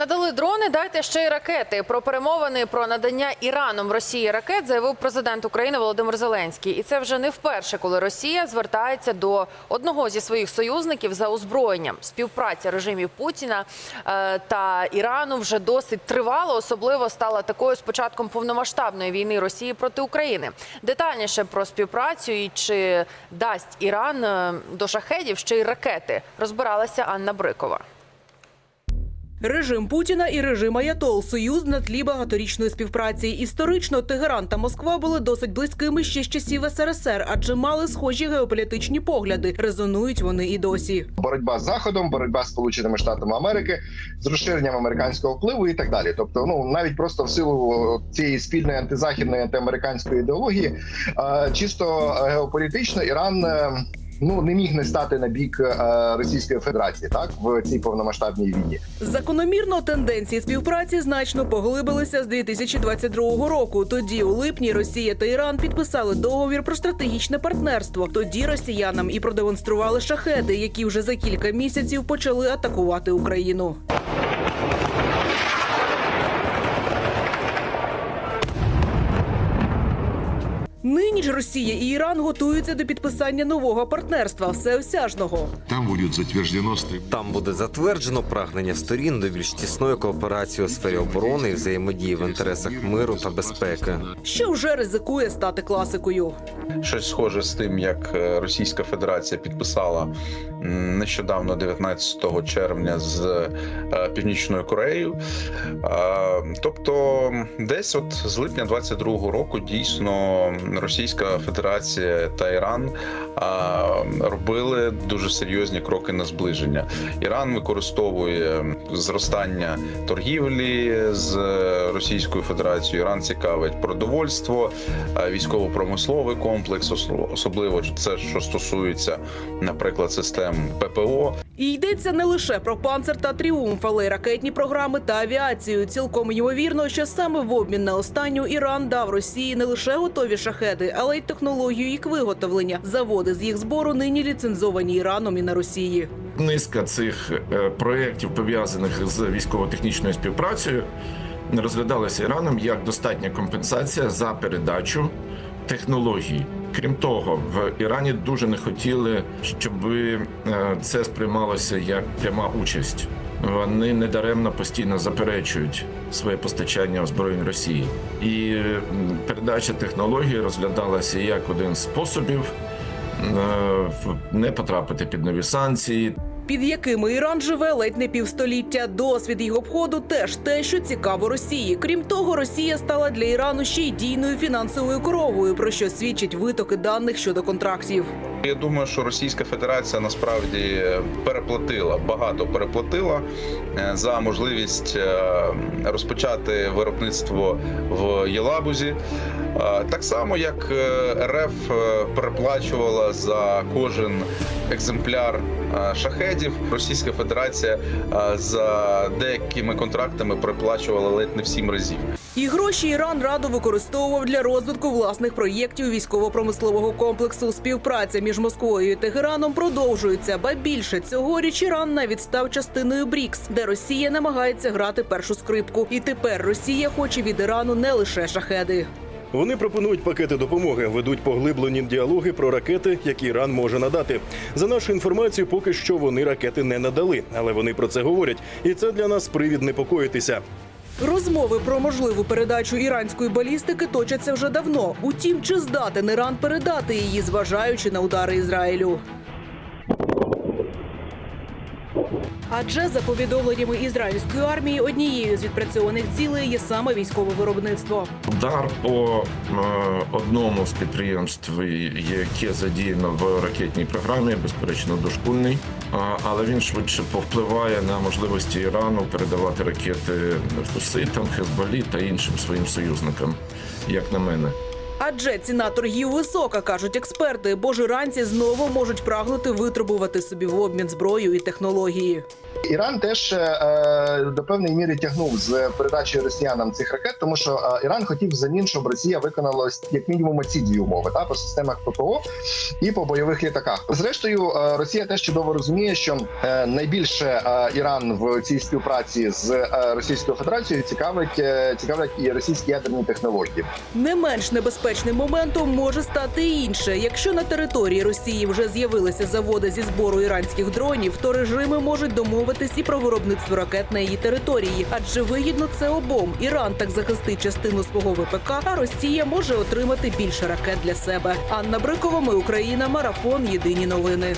Надали дрони, дайте ще й ракети. Про перемовини про надання Іраном Росії ракет заявив президент України Володимир Зеленський. І це вже не вперше, коли Росія звертається до одного зі своїх союзників за озброєнням. Співпраця режимів Путіна е, та Ірану вже досить тривала. Особливо стала такою з початком повномасштабної війни Росії проти України. Детальніше про співпрацю і чи дасть Іран е, до шахедів ще й ракети, розбиралася Анна Брикова. Режим Путіна і режим Аятол союз на тлі багаторічної співпраці. Історично Тегеран та Москва були досить близькими ще з часів СРСР, адже мали схожі геополітичні погляди. Резонують вони і досі. боротьба з заходом, боротьба з сполученими штатами Америки, з розширенням американського впливу і так далі. Тобто, ну навіть просто в силу цієї спільної антизахідної антиамериканської ідеології, е, чисто геополітично Іран. Ну не міг не стати на бік е, Російської Федерації, так в цій повномасштабній війні. Закономірно тенденції співпраці значно поглибилися з 2022 року. Тоді, у липні, Росія та Іран підписали договір про стратегічне партнерство. Тоді росіянам і продемонстрували шахеди, які вже за кілька місяців почали атакувати Україну. Нині ж Росія і Іран готуються до підписання нового партнерства всеосяжного. Там буде затверджено Там буде затверджено прагнення сторін до більш тісної кооперації у сфері оборони і взаємодії в інтересах миру та безпеки. що вже ризикує стати класикою. щось схоже з тим, як е, Російська Федерація підписала нещодавно, 19 червня, з е, Північною Кореєю. Тобто, десь от з липня 22-го року дійсно Російська Федерація та Іран робили дуже серйозні кроки на зближення. Іран використовує зростання торгівлі з Російською Федерацією. Іран цікавить продовольство, е, військово-промисловий комплекс, особливо це, що стосується, наприклад, систем ППО. І йдеться не лише про панцер та тріумф, але й ракетні програми та авіацію. Цілком ймовірно, що саме в обмін на останню Іран дав Росії не лише готові шахеди, але й технологію їх виготовлення. Заводи з їх збору нині ліцензовані Іраном і на Росії. низка цих е, проєктів, пов'язаних з військово-технічною співпрацею, розглядалася Іраном як достатня компенсація за передачу технологій. Крім того, в Ірані дуже не хотіли, щоб е, це сприймалося як пряма участь. Вони недаремно постійно заперечують своє постачання озброєнь Росії, і передача технологій розглядалася як один з способів е, не потрапити під нові санкції, Під якими Іран живе ледь не півстоліття. Досвід їх обходу теж те, що цікаво Росії. Крім того, Росія стала для Ірану ще й дійною фінансовою коровою, про що свідчать витоки даних щодо контрактів. Я думаю, що Російська Федерація насправді переплатила багато переплатила е, за можливість е, розпочати виробництво в Єлабузі. Е, Так само, як РФ переплачувала за кожен екземпляр е, шахедів, Російська Федерація е, за деякими контрактами переплачувала ледь не в сім разів. І гроші Іран радо використовував для розвитку власних проєктів військово-промислового комплексу. Співпраця між Москвою і Тегераном продовжується. Ба більше цьогоріч Іран навіть став частиною БРІКС, де Росія намагається грати першу скрипку. І тепер Росія хоче від Ірану не лише шахеди. Вони пропонують пакети допомоги, ведуть поглиблені діалоги про ракети, які Іран може надати. За нашу інформацію, поки що вони ракети не надали, але вони про це говорять, і це для нас привід непокоїтися. Розмови про можливу передачу іранської балістики точаться вже давно. Утім, чи здатен Іран передати її, зважаючи на удари Ізраїлю? Адже за повідомленнями ізраїльської армії, однією з відпрацьованих цілей є саме військове виробництво. Удар по е, одному з підприємств, яке задіяно в ракетній програмі, безперечно, дошкульний, але він швидше повпливає на можливості Ірану передавати ракети Хуситам, Хезболі та іншим своїм союзникам, як на мене. Адже ціна торгів висока, кажуть експерти, бо ж іранці знову можуть прагнути витребувати собі в обмін зброю і технології. Іран теж е, до певної міри тягнув з передачею росіянам цих ракет, тому що е, Іран хотів взамін, щоб Росія виконала як мінімум ці дві умови та по системах ППО і по бойових літаках. Зрештою, е, Росія теж чудово розуміє, що е, найбільше е, Іран в цій співпраці з е, Російською Федерацією цікавить е, цікавлять і російські ядерні технології. Не менш небезпечним моментом може стати інше. Якщо на території Росії вже з'явилися заводи зі збору іранських дронів, то режими можуть домовитись і про виробництво ракет на її території, адже вигідно це обом. Іран так захистить частину свого ВПК, а Росія може отримати більше ракет для себе. Анна Брикова, ми Україна, марафон. Єдині новини.